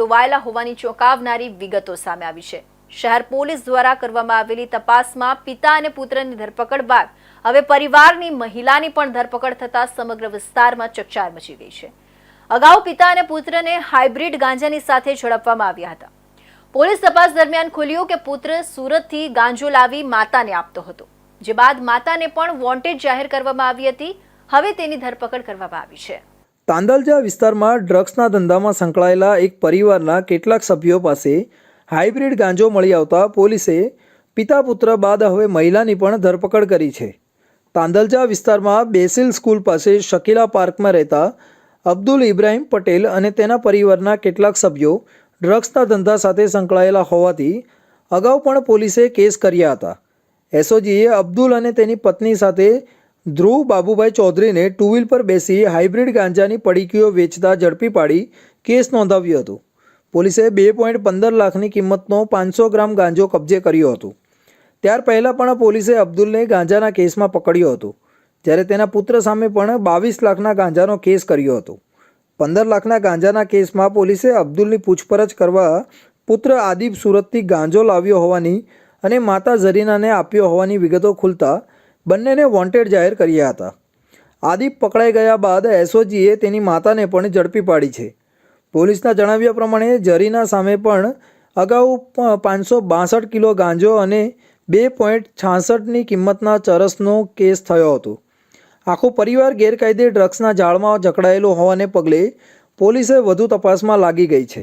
સંડોવાયેલા હોવાની ચોંકાવનારી વિગતો સામે આવી છે. શહેર પોલીસ દ્વારા કરવામાં આવેલી તપાસમાં પિતા અને પુત્રની ધરપકડ બાદ હવે પરિવારની મહિલાની પણ ધરપકડ થતા સમગ્ર વિસ્તારમાં ચકચાર મચી ગઈ છે. અગાઉ પિતા અને પુત્રને હાઇબ્રિડ ગાંજાની સાથે ઝડપવામાં આવ્યા હતા. પોલીસ તપાસ દરમિયાન ખુલ્યું કે પુત્ર સુરતથી ગાંજો લાવી માતાને આપતો હતો. જે બાદ માતાને પણ વોન્ટેડ જાહેર કરવામાં આવી હતી. હવે તેની ધરપકડ કરવામાં આવી છે. તાંદલજા વિસ્તારમાં ડ્રગ્સના ધંધામાં સંકળાયેલા એક પરિવારના કેટલાક સભ્યો પાસે હાઇબ્રિડ ગાંજો મળી આવતા પોલીસે પિતા પુત્ર બાદ હવે મહિલાની પણ ધરપકડ કરી છે. તાંદલજા વિસ્તારમાં બેસિલ સ્કૂલ પાસે શકીલા પાર્કમાં રહેતા અબ્દુલ ઇબ્રાહિમ પટેલ અને તેના પરિવારના કેટલાક સભ્યો ડ્રગ્સના ધંધા સાથે સંકળાયેલા હોવાથી અગાઉ પણ પોલીસે કેસ કર્યા હતા. એસઓજીએ અબ્દુલ અને તેની પત્ની સાથે ધ્રુવ બાબુભાઈ ચૌધરીને ટુ વ્હીલ પર બેસી હાઇબ્રિડ ગાંજાની પડીકીઓ વેચતા ઝડપી પાડી કેસ નોંધાવ્યો હતો. પોલીસે બે પોઈન્ટ પંદર લાખની કિંમતનો પાંચસો ગ્રામ ગાંજો કબજે કર્યો હતો. ત્યાર પહેલાં પણ પોલીસે અબ્દુલને ગાંજાના કેસમાં પકડ્યો હતો. જ્યારે તેના પુત્ર સામે પણ બાવીસ લાખના ગાંજાનો કેસ કર્યો હતો. પંદર લાખના ગાંજાના કેસમાં પોલીસે અબ્દુલની પૂછપરછ કરવા પુત્ર આદિપ સુરતથી ગાંજો લાવ્યો હોવાની અને માતા ઝરીનાને આપ્યો હોવાની વિગતો ખુલતા બંનેને વોન્ટેડ જાહેર કર્યા હતા. આદિપ પકડાઈ ગયા બાદ એસઓજીએ તેની માતાને પણ ઝડપી પાડી છે. પોલીસના જણાવ્યા પ્રમાણે જરીના સામે પણ અગાઉ પાંચસો બાસઠ કિલો ગાંજો અને બે પોઈન્ટ છાસઠની કિંમતના ચરસનો કેસ થયો હતો. આખો પરિવાર ગેરકાયદે ડ્રગ્સના જાળમાં જકડાયેલો હોવાને પગલે પોલીસે વધુ તપાસમાં લાગી ગઈ છે.